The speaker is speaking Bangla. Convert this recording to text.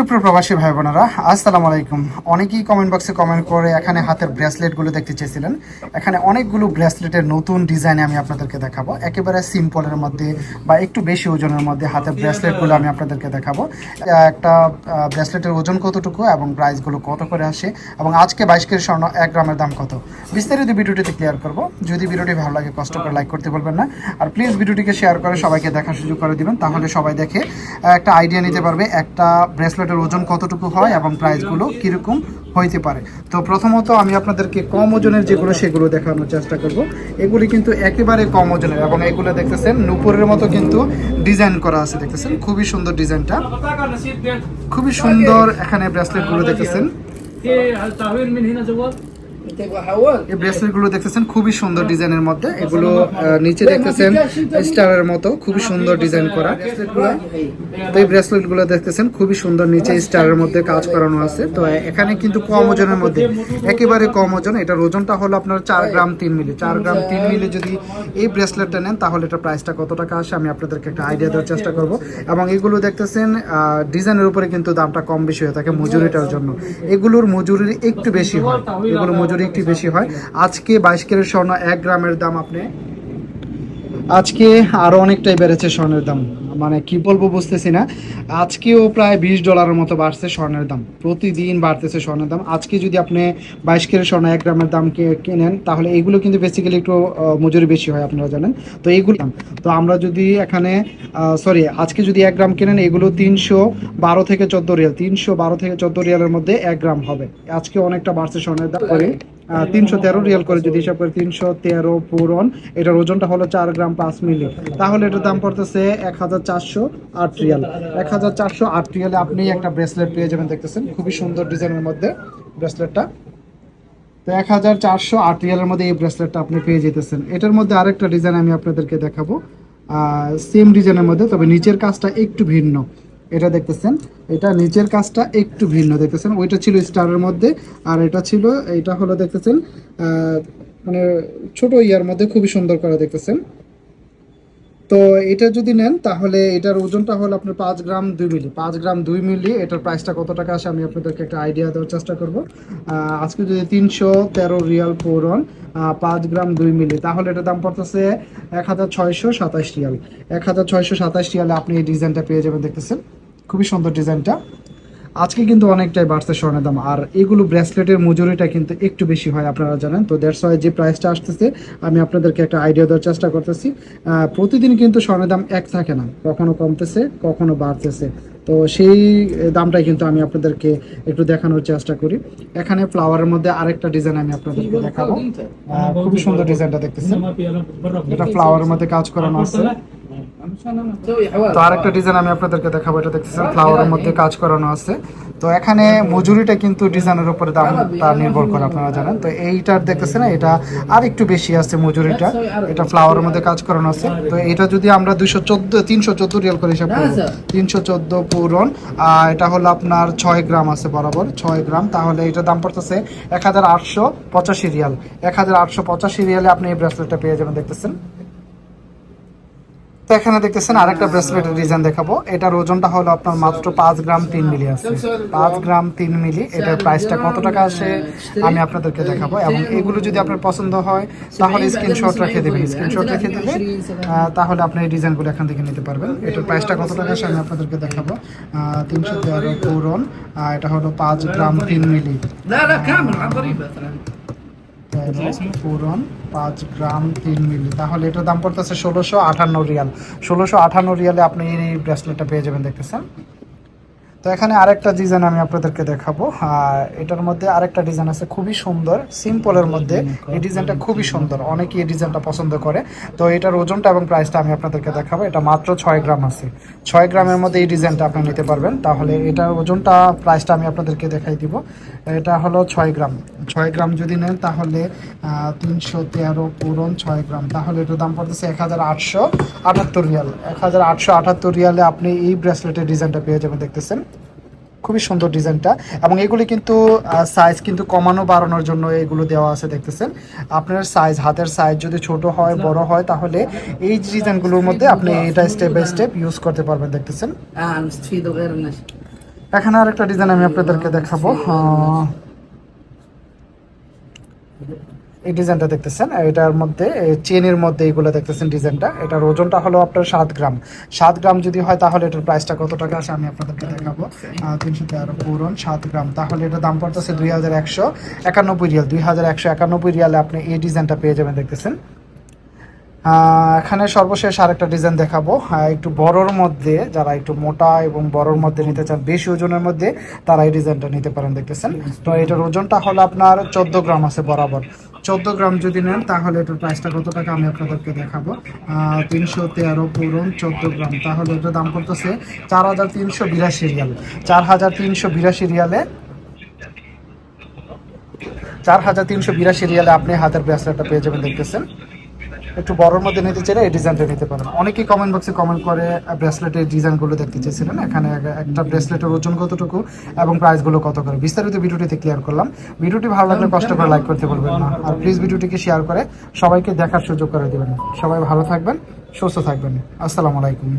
সুপ্রিয় প্রবাসী ভাই বোনেরা আসসালামু আলাইকুম। অনেকেই কমেন্ট বক্সে কমেন্ট করে এখানে হাতের ব্রেসলেটগুলো দেখতে চেয়েছিলেন। এখানে অনেকগুলো ব্রেসলেটের নতুন ডিজাইনে আমি আপনাদেরকে দেখাবো। একেবারে সিম্পলের মধ্যে বা একটু বেশি ওজনের মধ্যে হাতের ব্রেসলেটগুলো আমি আপনাদেরকে দেখাবো। একটা ব্রেসলেটের ওজন কতটুকু এবং প্রাইসগুলো কত করে আসে এবং আজকে বাইশ কেজি স্বর্ণ এক গ্রামের দাম কত? বিস্তারিত ভিডিওটিতে ক্লিয়ার করব। যদি ভিডিওটি ভালো লাগে, কষ্ট করে লাইক করতে বলবেন না। আর প্লিজ ভিডিওটিকে শেয়ার করে সবাইকে দেখার সুযোগ করে দিবেন। তাহলে সবাই দেখে, একটা আইডিয়া নিতে পারবে। একটা এটার ওজন কতটুকু হয় এবং প্রাইসগুলো কীরকম হইতে পারে। তো প্রথমত আমি আপনাদেরকে কম ওজনের যেগুলো, সেগুলো দেখানোর চেষ্টা করব। এগুলি কিন্তু একেবারে কম ওজনের এবং এগুলো দেখতেছেন, নুপুরের মতো কিন্তু ডিজাইন করা আছে, দেখতেছেন? খুবই সুন্দর ডিজাইনটা। খুবই সুন্দর এখানে ব্রেসলেটগুলো দেখতেছেন। এই ব্রেসলেটগুলো দেখতেছেন খুবই সুন্দর ডিজাইনের মধ্যে। এগুলো নিচে দেখতেছেন স্টারের মতো খুবই সুন্দর ডিজাইন করা। তো এই ব্রেসলেটগুলো দেখতেছেন খুবই সুন্দর নিচে মধ্যে কাজ করানো আছে। তো এখানে কিন্তু কম ওজনের মধ্যে একেবারে কম ওজন এটার ওজনটা হলো আপনার চার গ্রাম তিন মিলি। চার গ্রাম তিন মিলি যদি এই ব্রেসলেটটা নেন তাহলে এটা প্রাইসটা কত টাকা আসে আমি আপনাদেরকে একটা আইডিয়া দেওয়ার চেষ্টা করব। এবং এগুলো দেখতেছেন ডিজাইনের উপরে কিন্তু দামটা কম বেশি হয়ে থাকে মজুরিটার জন্য। এগুলোর মজুরি একটু বেশি হয়। এগুলো মজুরি একটু বেশি হয়। আজকে বাইশ কেরের স্বর্ণ এক গ্রামের দাম আপনি আজকে আরও অনেকটাই বেড়েছে স্বর্ণের দাম। মানে কি বলব বুঝতেছি না। আজকেও প্রায় বিশ ডলারের মতো বাড়ছে স্বর্ণের দাম। প্রতিদিন বাড়তেছে স্বর্ণের দাম। আজকে যদি আপনি বাইশ কেরের স্বর্ণ এক গ্রামের দাম কেনেন, তাহলে এইগুলো কিন্তু বেসিক্যালি একটু মজুরি বেশি হয় আপনারা জানেন। তো এইগুলো তো আমরা যদি এখানে সরি আজকে যদি এক গ্রাম কেনেন, এগুলো তিনশো বারো থেকে চোদ্দ রিয়াল। তিনশো বারো থেকে চোদ্দ রিয়ালের মধ্যে এক গ্রাম হবে। আজকে অনেকটা বাড়ছে স্বর্ণের দাম করে। তিনশো তেরো রিয়াল করে যদি হিসাব করে, তিনশো তেরো পূরণ। এটার ওজনটা হলো চার গ্রাম পাঁচ মিলি। তাহলে এটার দাম পড়তেছে এক হাজার চারশো আট রিয়াল। এক হাজার চারশো আট রিয়ালে আপনি একটা ব্রেসলেট পেয়ে যাবেন, দেখতেছেন? খুবই সুন্দর ডিজাইনের মধ্যে ব্রেসলেটটা। তো এক হাজার চারশো আট রিয়ালের মধ্যে এই ব্রেসলেটটা আপনি পেয়ে যেতেছেন। এটার মধ্যে আরেকটা ডিজাইন আমি আপনাদেরকে দেখাবো। সেম ডিজাইনের মধ্যে, তবে নিচের কাজটা একটু ভিন্ন। এটা দেখতেছেন? এটা নিচের কাজটা একটু ভিন্ন, দেখতেছেন? ওইটা ছিল স্টারের মধ্যে, আর এটা ছিল, এটা হলো, দেখতেছেন? মানে ছোট ইয়ার মধ্যে খুবই সুন্দর করে, দেখতেছেন? তো এটা যদি নেন, তাহলে এটার ওজনটা হলো আপনার পাঁচ গ্রাম দুই মিলি। পাঁচ গ্রাম দুই মিলি, এটার প্রাইসটা কত টাকা আসে আমি আপনাদেরকে একটা আইডিয়া দেওয়ার চেষ্টা করব। আজকে যদি তিনশো তেরো রিয়াল পৌরন পাঁচ গ্রাম দুই মিলি, তাহলে এটার দাম পড়তেছে এক হাজার ছয়শো সাতাশ রিয়াল। এক হাজার ছয়শো সাতাশ রিয়ালে আপনি এই ডিজাইনটা পেয়ে যাবেন, দেখতেছেন? খুবই সুন্দর ডিজাইনটা আজকে কিন্তু অনেকটাই বাড়ছে স্বর্ণের দাম। আর এগুলো ব্রেসলেটের মজুরিটা কিন্তু একটু বেশি হয়, আপনারা জানেন। তো দেড়শো হয় যে প্রাইসটা আসতেছে, আমি আপনাদেরকে একটা আইডিয়া দেওয়ার চেষ্টা করতেছি। প্রতিদিন কিন্তু স্বর্ণের দাম এক থাকে না, কখনো কমতেছে, কখনো বাড়তেছে। তো সেই দামটাই কিন্তু আমি আপনাদেরকে একটু দেখানোর চেষ্টা করি। এখানে ফ্লাওয়ারের মধ্যে আরেকটা ডিজাইন আমি আপনাদেরকে দেখাবো। খুবই সুন্দর ডিজাইনটা দেখতেছি এটা ফ্লাওয়ারের মধ্যে কাজ করানো আছে। তো আরেকটা ডিজাইন আমি আপনাদেরকে দেখাবো, এটা দেখতেছেন ফ্লাওয়ারের মধ্যে কাজ করানো আছে। তো এখানে মজুরিটা কিন্তু ডিজাইনের উপরে দামটা নির্ভর করে, আপনারা জানেন। তো এইটার দেখতেছেন, এটা আর একটু বেশি আছে মজুরিটা। এটা ফ্লাওয়ারের মধ্যে কাজ করানো আছে। তো এটা যদি আমরা দুইশো চোদ্দ, তিনশো চোদ্দ রিয়াল করে হিসাব করব তিনশো চোদ্দ পূরণ আর এটা হলো আপনার ছয় গ্রাম আছে বরাবর, ছয় গ্রাম। তাহলে এটার দাম পড়তেছে এক হাজার আটশো পঁচাশি রিয়াল। এক হাজার আটশো পঁচাশি রিয়ালে আপনি এই ব্রেসলেটটা পেয়ে যাবেন, দেখতেছেন। তো এখানে দেখতেছেন আরেকটা ব্রেসলেটের ডিজাইন দেখাবো। এটার ওজনটা হলো আপনার মাত্র পাঁচ গ্রাম তিন মিলি আছে। পাঁচ গ্রাম তিন মিলি এটার প্রাইসটা কত টাকা আসে আমি আপনাদেরকে দেখাবো। এবং এগুলো যদি আপনার পছন্দ হয় তাহলে স্ক্রিনশট রেখে দেবেন। স্ক্রিনশট রেখে আহ, তাহলে আপনি এই ডিজাইনগুলো এখান থেকে নিতে পারবেন। এটার প্রাইসটা কত টাকা আসে আমি আপনাদেরকে দেখাবো। তিনশো তেরো পূরণ এটা হলো পাঁচ গ্রাম তিন মিলি। পূরণ পাঁচ গ্রাম তিন মিলি। তাহলে এটার দাম পড়তেছে ষোলোশো আঠান্ন রিয়াল। ষোলোশো আঠান্ন রিয়ালে আপনি এই ব্রেসলেটটা পেয়ে যাবেন, দেখতেছেন? তো এখানে আরেকটা ডিজাইন আমি আপনাদেরকে দেখাবো। আর এটার মধ্যে আরেকটা ডিজাইন আছে, খুবই সুন্দর সিম্পলের মধ্যে। এই ডিজাইনটা খুবই সুন্দর, অনেকেই এই ডিজাইনটা পছন্দ করে। তো এটার ওজনটা এবং প্রাইসটা আমি আপনাদেরকে দেখাবো। এটা মাত্র ছয় গ্রাম আছে। ছয় গ্রামের মধ্যে এই ডিজাইনটা আপনি নিতে পারবেন। তাহলে এটার ওজনটা প্রাইসটা আমি আপনাদেরকে দেখাই দিব। এটা হলো ছয় গ্রাম। ছয় গ্রাম যদি নেন তাহলে তিনশো তেরো পূরণ ছয় গ্রাম। তাহলে এটার দাম পড়তেছে এক হাজার আটশো আটাত্তর রিয়াল। এক হাজার আটশো আটাত্তর রিয়ালে আপনি এই ব্রেসলেটের ডিজাইনটা পেয়ে যাবেন, দেখতেছেন। খুবই সুন্দর ডিজাইনটা এবং এগুলি কিন্তু সাইজ কিন্তু কমানো বাড়ানোর জন্য এগুলো দেওয়া আছে দেখতেছেন? আপনার সাইজ হাতের সাইজ যদি ছোট হয় বড় হয় তাহলে এই ডিজাইনগুলোর মধ্যে আপনি এটা স্টেপ বাই স্টেপ ইউজ করতে পারবেন দেখতেছেন? এখানে আরেকটা ডিজাইন আমি আপনাদেরকে দেখাবো। এই ডিজাইনটা দেখতেছেন এটার মধ্যে চেনের মধ্যে এইগুলো দেখতেছেন ডিজাইনটা। এটার ওজনটা হলো আপনার সাত গ্রাম। সাত গ্রাম যদি হয় তাহলে এটার প্রাইসটা কত টাকা আসে আমি আপনাদেরকে দেখাবো। তিনশো তেরো পূরণ, সাত গ্রাম। তাহলে এটা দাম পড়তেছে দুই হাজার একশো একানব্বই রিয়াল। দুই হাজার একশো একানব্বই রিয়ালে আপনি এই ডিজাইনটা পেয়ে যাবেন দেখতেছেন। এখানে সর্বশেষ আরেকটা ডিজাইন দেখাবো। একটু বড়র মধ্যে, যারা একটু মোটা এবং বড়র মধ্যে নিতে চান, বেশি ওজনের মধ্যে, তারা এই ডিজাইনটা নিতে পারেন দেখতেছেন। তো এটার ওজনটা হলো আপনার চোদ্দ গ্রাম আছে বরাবর। চোদ্দ গ্রাম যদি নেন, তাহলে এটার প্রাইসটা কত টাকা আমি আপনাদেরকে দেখাবো। তিনশো তেরো পুরন চোদ্দ গ্রাম। তাহলে এটার দাম পড়তেছে চার হাজার তিনশো বিরাশি রিয়ালে। চার হাজার তিনশো বিরাশি রিয়ালে চার হাজার তিনশো বিরাশি রিয়ালে আপনি হাতের ব্যাসলেটটা পেয়ে যাবেন, দেখতেছেন। একটু বড়র মধ্যে নিতে চাইলে এই ডিজাইনটা নিতে পারেন। অনেকেই কমেন্ট বক্সে কমেন্ট করে ব্রেসলেটের ডিজাইনগুলো দেখতে চেয়েছিলেন। এখানে একটা ব্রেসলেটের ওজন কতটুকু এবং প্রাইসগুলো কত করে। বিস্তারিত ভিডিওটিতে ক্লিয়ার করলাম। ভিডিওটি ভালো লাগলে কষ্ট করে লাইক করতে বলবেন না। আর প্লিজ ভিডিওটিকে শেয়ার করে সবাইকে দেখার সুযোগ করে দেবেন। সবাই ভালো থাকবেন, সুস্থ থাকবেন। আসসালামু আলাইকুম।